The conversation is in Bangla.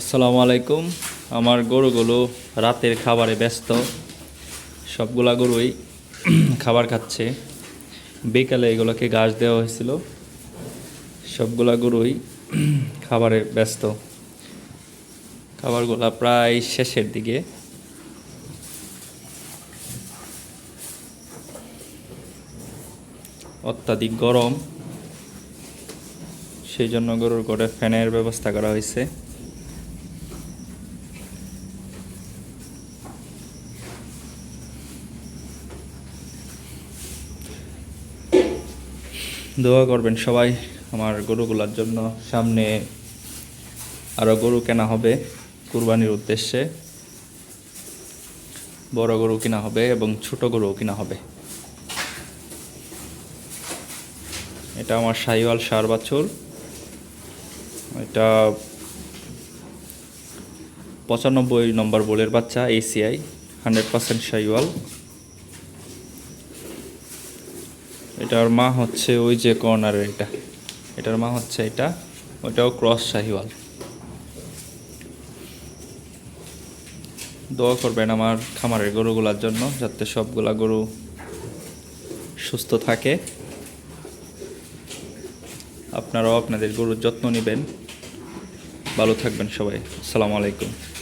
আসসালামু আলাইকুম। আমার গরুগুলো রাতের খাবারে ব্যস্ত। সবগুলা গরুই খাবার খাচ্ছে। বিকালে এগুলোকে ঘাস দেওয়া হয়েছিল। সবগুলা গরুই খাবারে ব্যস্ত। খাবারগুলা প্রায় শেষের দিকে। অত্যাধিক গরম। সেই জন্য গরুর ঘরে ফ্যানের ব্যবস্থা করা হয়েছে। দোয়া করবেন সবাই আমার গরুগুলার জন্য। সামনে আরও গরু কেনা হবে কুরবানির উদ্দেশ্যে। বড় গরু কিনা হবে এবং ছোট গরুও কিনা হবে। এটা আমার সাইওয়াল সার বাছুর। এটা পঁচানব্বই নম্বর বোলের বাচ্চা এসিআই হান্ড্রেড পার্সেন্ট সাইওয়াল। এটার মা হচ্ছে ওই যে কর্নারের এটা। এটার মা হচ্ছে এটা ওইটাও ক্রস শাহিওয়াল দোয়া করবেন আমার খামারের গরুগুলার জন্য, যাতে সবগুলা গরু সুস্থ থাকে। আপনারাও আপনাদের গরুর যত্ন নেবেন। ভালো থাকবেন সবাই। আসসালামু আলাইকুম।